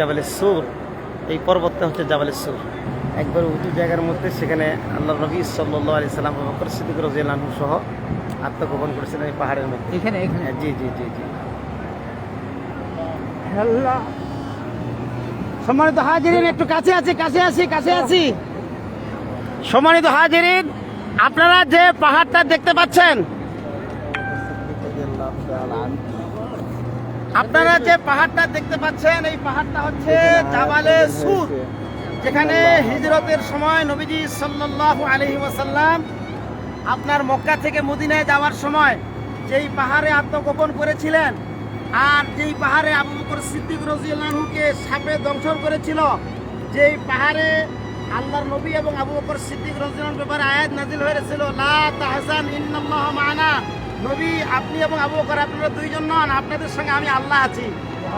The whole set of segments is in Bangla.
জাবালে সুর এই পর্বতটা হচ্ছে জাবালে সুর। একবার উঁচু জায়গার মধ্যে সেখানে আল্লাহ নবী সাল্লাহ আলি সাল্লাম বকর সিদ্দিক রাজিয়াল্লাহু সহ আত্মগোপন করেছিলেন এই পাহাড়ের মধ্যে। এখানে এখানে? হ্যাঁ, জি জি জি জি। আল্লাহ সম্মানিত হাজিরিন একটু কাছে আছি কাছে আছি কাছে আছি। সম্মানিত হাজিরিন আপনারা যে পাহাড়টা দেখতে পাচ্ছেন আপনারা যে পাহাড়টা দেখতে পাচ্ছেন, এই পাহাড়টা হচ্ছে জাবালে সুর, যেখানে হিজরতের সময় নবীজি সাল্লাল্লাহু আলাইহি ওয়াসাল্লাম আপনার মক্কা থেকে মদিনায় যাওয়ার সময় যেই পাহাড়ে আত্মগোপন করেছিলেন আর যেই পাহাড়ে আবু বকর সিদ্দিক রাদিয়াল্লাহুকে সাপে দংশন করেছিল, যেই পাহাড়ে আল্লাহর নবী এবং আবু বকর সিদ্দিক রাদিয়াল্লাহুর ব্যাপারে আয়াত নাজিল হয়েছিল, লা তাহজান ইন্নাল্লাহ মা'ানা। নবী, আপনি এবং আবু বকর, আপনারা দুইজন নন, আপনাদের সঙ্গে আমি আল্লাহ আছি।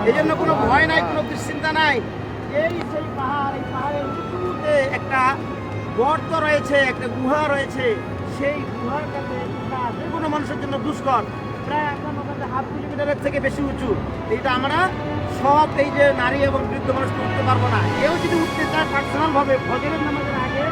এই জন্য কোনো ভয় নাই, কোনো দুশ্চিন্তা নাই। এই সেই পাহাড়, এই পাহাড়ের একটা গর্ত রয়েছে, একটা গুহা রয়েছে। সেই গুহার কাছে যে কোনো মানুষের জন্য দুষ্কর, প্রায় আপনার হাফ কিলোমিটারের থেকে বেশি উঁচু। এইটা আমরা সব এই যে নারী এবং বৃদ্ধ মানুষ তো উঠতে পারব না। কেউ যদি উঠতে চায় পার্সোনাল ভাবে, ফজরের নামাজের আগে,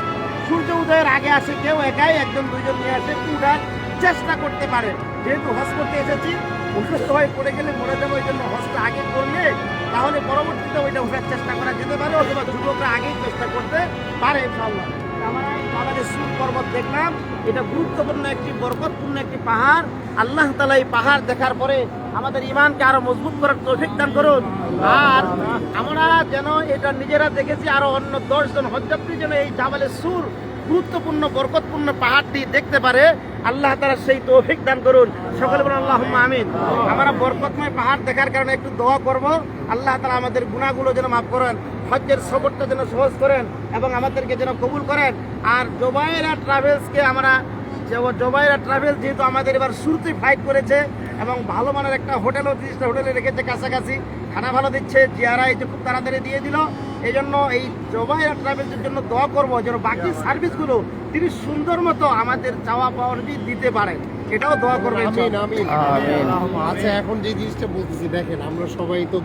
সূর্য উদয়ের আগে আসে, কেউ একাই একজন দুইজন নিয়ে আসে উঠার চেষ্টা করতে পারে। যেহেতু হজ করতে এসেছি অসুস্থ হয়ে পড়ে গেলে মরে যাব ওই জন্য হজটা আগে করলে, তাহলে পরবর্তীতে ওইটা ওঠার চেষ্টা করা যেতে পারে, অথবা যুবকরা আগেই চেষ্টা করতে পারে, ইনশাআল্লাহ। আমরা আমাদের সুর পর্বত দেখলাম, এটা গুরুত্বপূর্ণ একটি, বরকতপূর্ণ একটি পাহাড়। আল্লাহ তালা এই পাহাড় দেখার পরে আমাদের ইমানকে আরও মজবুত করার তৌফিক দান করুন। আর আমরা যেন এটা নিজেরা দেখেছি, আরও অন্য দশজন হজযাত্রী যেন এই জাবালে সুর গুরুত্বপূর্ণ, বরকতপূর্ণ পাহাড়টি দেখতে পারে, আল্লাহ তারা সেই তৌফিক দান করুন। সকলে বলুন আল্লাহ আমিন। আমরা বরকতময় পাহাড় দেখার কারণে একটু দোয়া করব। আল্লাহ তারা আমাদের গুণাগুলো যেন মাফ করেন, হজ্জের সফরটা যেন সহজ করেন এবং আমাদেরকে যেন কবুল করেন। আর জোবাইরা ট্রাভেলসকে আমরা জোবাইরা ট্রাভেল যেহেতু আমাদের এবার শুরুতেই ফাইট করেছে এবং ভালো মানের একটা হোটেলও তিরিশটা হোটেলে রেখেছে কাছাকাছি। খানা ভালো দিচ্ছে জিয়ারা এই যে খুব তাড়াতাড়ি দিয়ে দিল। এই জন্য এই জবাই ট্রাভেলসের জন্য দোয়া করব যেন বাকি সার্ভিসগুলো তিনি সুন্দর মতো আমাদের চাওয়া পাওয়াটি দিতে পারেন। এটাও দোয়া করবেন আমিন আমিন আচ্ছা এখন যে জিনিসটা বলতেছি দেখেন আমরা সবাই তো